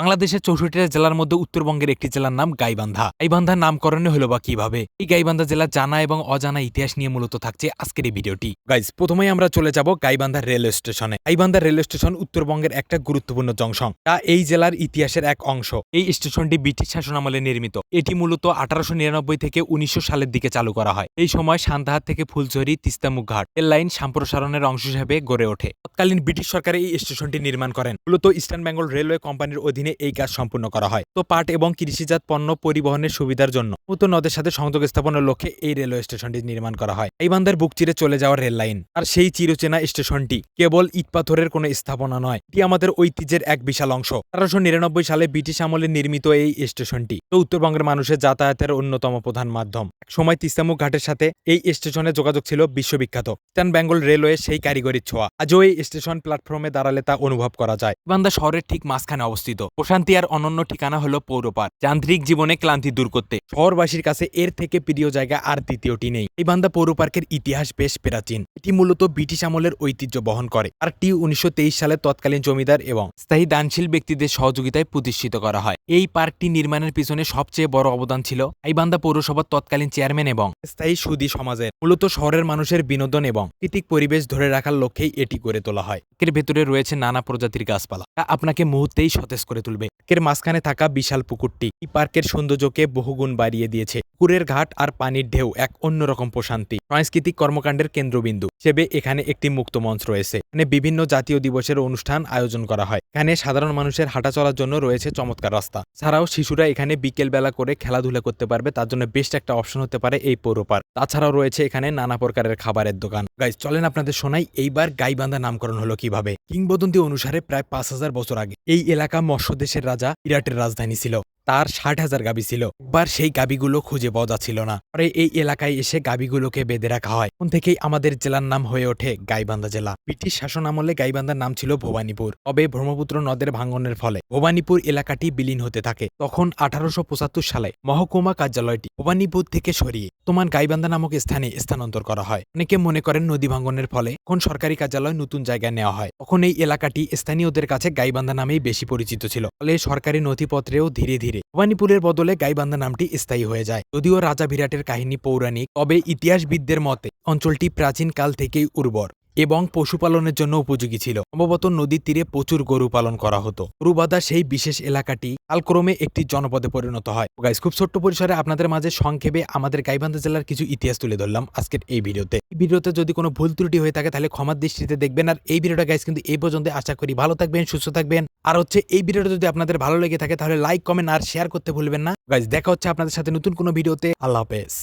বাংলাদেশের চৌষট্টিটা জেলার মধ্যে উত্তরবঙ্গের একটি জেলার নাম গাইবান্ধা। গাইবান্ধার নামকরণে হলো বা কীভাবে? এই গাইবান্ধা জেলার জানা এবং অজানা ইতিহাস নিয়ে মূলত থাকছে আজকের এই ভিডিওটি। গাইজ, প্রথমেই আমরা চলে যাব গাইবান্ধা রেলওয়ে স্টেশনে। গাইবান্ধা রেলওয়ে স্টেশন উত্তরবঙ্গের একটা গুরুত্বপূর্ণ জংশন। তা এই জেলার ইতিহাসের এক অংশ। এই স্টেশনটি ব্রিটিশ শাসনামলে নির্মিত। এটি মূলত আঠারোশো নিরানব্বই থেকে উনিশশো সালের দিকে চালু করা হয়। এই সময় সান্তাহার থেকে ফুলঝুরি তিস্তামুখ ঘাট রেল লাইন সম্প্রসারণের অংশ হিসেবে গড়ে ওঠে। তৎকালীন ব্রিটিশ সরকার এই স্টেশনটি নির্মাণ করেন। মূলত ইস্টার্ন বেঙ্গল রেলওয়ে কোম্পানির অধীনে এই কাজ সম্পূর্ণ করা হয়। তো পাট এবং কৃষিজাত পণ্য পরিবহনের সুবিধার জন্য মূলত নদের সাথে সংযোগ স্থাপনের লক্ষ্যে এই রেলওয়ে স্টেশনটি নির্মাণ করা হয়। এই বান্ধার বুক চিরে চলে যাওয়া রেল লাইন। আর সেই চিরচেনা স্টেশনটি কেবল ইটপাথরের কোনো স্থাপনা নয়, এটি আমাদের ঐতিহ্যের এক বিশাল অংশ। আঠারোশো নিরানব্বই সালে ব্রিটিশ আমলে নির্মিত এই স্টেশনটি তো উত্তরবঙ্গের মানুষের যাতায়াতের অন্যতম প্রধান মাধ্যম। এক সময় তিস্তামুখ ঘাটের সাথে এই স্টেশনে যোগাযোগ ছিল বিশ্ববিখ্যাত। ইস্টার্ন বেঙ্গল রেলওয়ে সেই কারিগরির ছোঁয়া। আজও এই স্টেশন প্ল্যাটফর্মে দাঁড়ালে তা অনুভব করা যায়। বান্দা শহরের ঠিক মাঝখানে অবস্থিত। প্রশান্তি আর অনন্য ঠিকানা হলো পৌরপাড়। যান্ত্রিক জীবনে ক্লান্তি দূর করতে। শহরবাসীর কাছে এর থেকে প্রিয় জায়গা আর দ্বিতীয়টি নেই। এই বান্দা পৌর পার্কের ইতিহাস বেশ প্রাচীন। এটি মূলত ব্রিটিশ আমলের ঐতিহ্য বহন করে। আর টি উনিশশো তেইশ সালে তৎকালীন জমিদার এবং স্থায়ী দানশীল ব্যক্তিদের সহযোগিতায় প্রতিষ্ঠিত করা হয়। এই পার্কটি নির্মাণের পিছনে সবচেয়ে বড় অবদান ছিল আইবান্ধা পৌরসভার তৎকালীন চেয়ারম্যান এবং স্থায়ী সুদী সমাজের। মূলত শহরের মানুষের বিনোদন এবং কৃতিক পরিবেশ ধরে রাখার লক্ষ্যেই এটি গড়ে তোলা হয়। এর ভেতরে রয়েছে নানা প্রজাতির গাছপালা। যা আপনাকে মুহূর্তেই সতেজ করে তুলবে। এর মাঝখানে থাকা বিশাল পুকুরটি এই পার্কের সৌন্দর্যকে বহুগুণ বাড়িয়ে দিয়েছে। পুকুরের ঘাট আর পানির ঢেউ এক অন্যরকম প্রশান্তি। সাংস্কৃতিক কর্মকাণ্ডের কেন্দ্রবিন্দু হিসেবে এখানে একটি মুক্ত মঞ্চ রয়েছে। এখানে বিভিন্ন জাতীয় দিবসের অনুষ্ঠান আয়োজন করা হয়। এখানে সাধারণ মানুষের হাঁটা চলার জন্য রয়েছে চমৎকার রাস্তা। ছাড়াও শিশুরা এখানে বিকেল বেলা করে খেলাধুলা করতে পারবে, তার জন্য বেস্ট একটা অপশন হতে পারে এই পৌর পার্ক। তাছাড়াও রয়েছে এখানে নানা প্রকারের খাবারের দোকান। গাইজ চলেন আপনাদের শোনাই, এইবার গাইবান্ধা নামকরণ হলো কীভাবে? কিংবদন্তি অনুসারে প্রায় পাঁচ হাজার বছর আগে এই এলাকা মৎস্যদেশের রাজা ইরাটের রাজধানী ছিল। তার ষাট হাজার গাবি ছিল। একবার সেই গাবিগুলো খুঁজে পাওয়া যাচ্ছিল না। পরে এই এলাকায় এসে গাবিগুলোকে বেঁধে রাখা হয়। তখন থেকেই আমাদের জেলার নাম হয়ে ওঠে গাইবান্ধা জেলা। ব্রিটিশ শাসন আমলে গাইবান্ধার নাম ছিল ভবানীপুর। তবে ব্রহ্মপুত্র নদের ভাঙ্গনের ফলে ভবানীপুর এলাকাটি বিলীন হতে থাকে। তখন আঠারোশো পঁচাত্তর সালে মহকুমা কার্যালয়টি ভবানীপুর থেকে সরিয়ে তোমার গাইবান্ধা নামক স্থানে স্থানান্তর করা হয়। অনেকে মনে করেন নদী ভাঙ্গনের ফলে এখন সরকারি কার্যালয় নতুন জায়গায় নেওয়া হয়। তখন এই এলাকাটি স্থানীয়দের কাছে গাইবান্ধা নামেই বেশি পরিচিত ছিল। ফলে সরকারি নথিপত্রেও ধীরে ধীরে ভবানীপুরের বদলে গাইবান্ধা নামটি স্থায়ী হয়ে যায়। যদিও রাজা বিরাটের কাহিনী পৌরাণিক, তবে ইতিহাসবিদদের মতে অঞ্চলটি প্রাচীন কাল থেকেই উর্বর। এবং পশুপালনের জন্য উপযোগী ছিল। সম্ভবত নদীর তীরে প্রচুর গরু পালন করা হতো। গরুবাদা সেই বিশেষ এলাকাটি কালক্রমে একটি জনপদে পরিণত হয়। গাইজ খুব ছোট্ট পরিসরে আপনাদের মাঝে সংক্ষেপে আমাদের গাইবান্ধা জেলার কিছু ইতিহাস তুলে ধরলাম আজকের এই ভিডিওতে। এই ভিডিওতে যদি কোনো ভুল ত্রুটি হয়ে থাকে, তাহলে ক্ষমার দৃষ্টিতে দেখবেন। আর এই ভিডিওটা গাইজ কিন্তু এই পর্যন্ত আশা করি ভালো থাকবেন, সুস্থ থাকবেন। আর হচ্ছে এই ভিডিওটা যদি আপনাদের ভালো লেগে থাকে, তাহলে লাইক কমেন্ট আর শেয়ার করতে ভুলবেন না। গাইজ দেখা হচ্ছে আপনাদের সাথে নতুন কোনো ভিডিওতে। আল্লাহ হাফেজ।